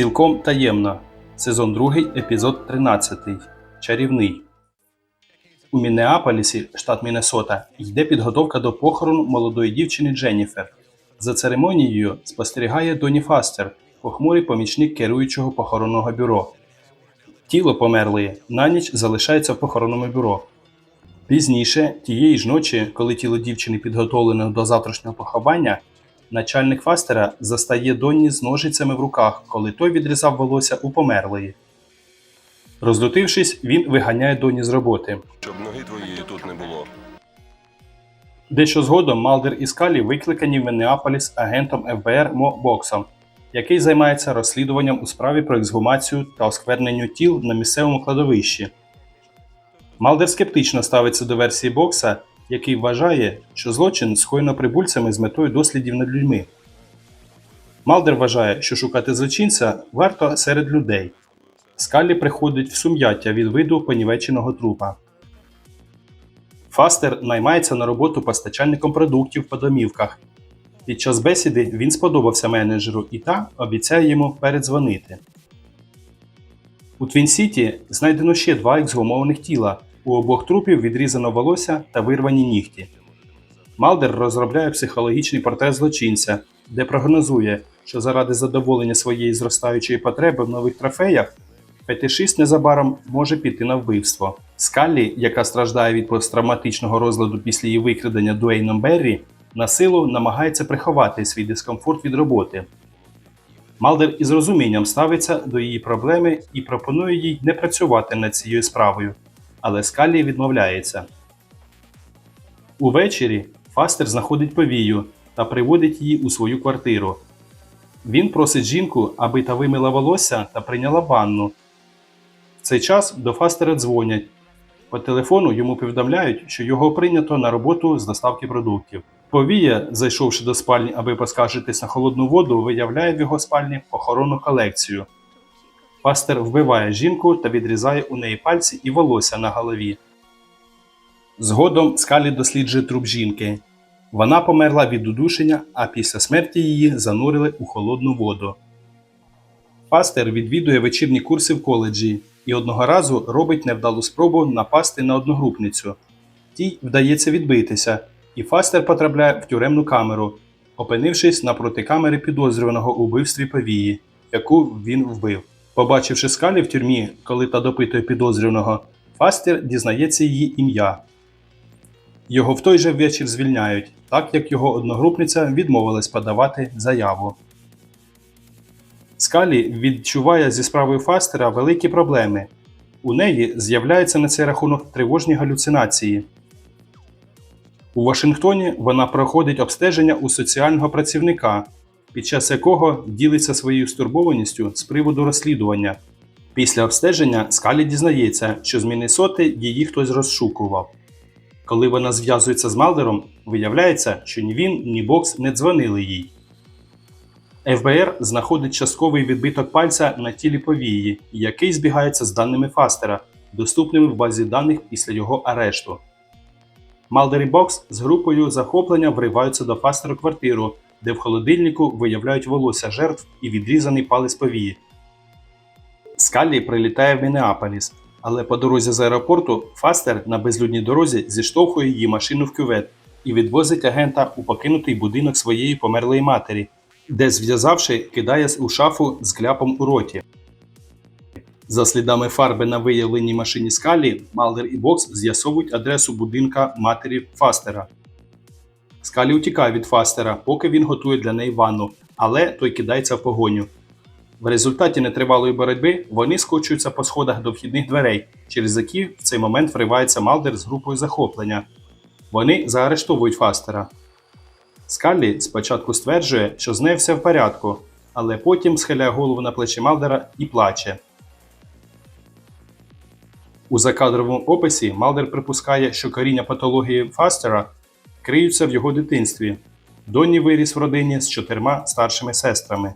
Цілком таємно. Сезон 2, епізод 13. Чарівний. У Міннеаполісі, штат Міннесота, йде підготовка до похорону молодої дівчини Дженніфер. За церемонією спостерігає Доні Фастер, похмурий помічник керуючого похоронного бюро. Тіло померлої на ніч залишається в похоронному бюро. Пізніше, тієї ж ночі, коли тіло дівчини підготовлено до завтрашнього поховання, начальник Фастера застає Донні з ножицями в руках, коли той відрізав волосся у померлої. Розлютившись, він виганяє Донні з роботи. Щоб ноги твоєї тут не було. Дещо згодом Малдер і Скалі викликані в Міннеаполіс агентом ФБР Мо Боксом, який займається розслідуванням у справі про ексгумацію та оскверненню тіл на місцевому кладовищі. Малдер скептично ставиться до версії Бокса, який вважає, що злочин скоєно прибульцями з метою дослідів над людьми. Малдер вважає, що шукати злочинця варто серед людей. Скалі приходить в сум'яття від виду понівеченого трупа. Фастер наймається на роботу постачальником продуктів по домівках. Під час бесіди він сподобався менеджеру і та обіцяє йому передзвонити. У Твін-Сіті знайдено ще два ексгумованих тіла. У обох трупів відрізано волосся та вирвані нігті. Малдер розробляє психологічний портрет злочинця, де прогнозує, що заради задоволення своєї зростаючої потреби в нових трофеях фетишист незабаром може піти на вбивство. Скаллі, яка страждає від посттравматичного розладу після її викрадення Дуейном Беррі, на силу намагається приховати свій дискомфорт від роботи. Малдер із розумінням ставиться до її проблеми і пропонує їй не працювати над цією справою, але Скаллі відмовляється. Увечері Фастер знаходить повію та приводить її у свою квартиру. Він просить жінку, аби та вимила волосся та прийняла ванну. В цей час до Фастера дзвонять. По телефону йому повідомляють, що його прийнято на роботу з доставки продуктів. Повія, зайшовши до спальні, аби поскаржитись на холодну воду, виявляє в його спальні похоронну колекцію. Фастер вбиває жінку та відрізає у неї пальці і волосся на голові. Згодом Скалі досліджує труп жінки. Вона померла від удушення, а після смерті її занурили у холодну воду. Фастер відвідує вечірні курси в коледжі і одного разу робить невдалу спробу напасти на одногрупницю. Тій вдається відбитися, і Фастер потрапляє в тюремну камеру, опинившись напроти камери підозрюваного у вбивстві повії, яку він вбив. Побачивши скалі в тюрмі, коли та допитує підозрюваного, Фастер дізнається її ім'я. Його в той же вечір звільняють, так як його одногрупниця відмовилась подавати заяву. Скалі відчуває зі справою Фастера великі проблеми. У неї з'являються на цей рахунок тривожні галюцинації. У Вашингтоні вона проходить обстеження у соціального працівника, під час якого ділиться своєю стурбованістю з приводу розслідування. Після обстеження Скалі дізнається, що з Міннесоти її хтось розшукував. Коли вона зв'язується з Малдером, виявляється, що ні він, ні Бокс не дзвонили їй. ФБР знаходить частковий відбиток пальця на тілі повії, який збігається з даними Фастера, доступними в базі даних після його арешту. Малдер і Бокс з групою захоплення вриваються до Фастера квартиру, де в холодильнику виявляють волосся жертв і відрізаний палець повії. Скаллі прилітає в Міннеаполіс, але по дорозі з аеропорту Фастер на безлюдній дорозі зіштовхує її машину в кювет і відвозить агента у покинутий будинок своєї померлої матері, де, зв'язавши, кидає у шафу з кляпом у роті. За слідами фарби на виявленій машині Скалі, Малдер і Бокс з'ясовують адресу будинка матері Фастера. Скалі утікає від Фастера, поки він готує для неї ванну, але той кидається в погоню. В результаті нетривалої боротьби вони скочуються по сходах до вхідних дверей, через які в цей момент вривається Малдер з групою захоплення. Вони заарештовують Фастера. Скаллі спочатку стверджує, що з нею все в порядку, але потім схиляє голову на плечі Малдера і плаче. У закадровому описі Малдер припускає, що коріння патології Фастера криються в його дитинстві. Донні виріс в родині з чотирма старшими сестрами.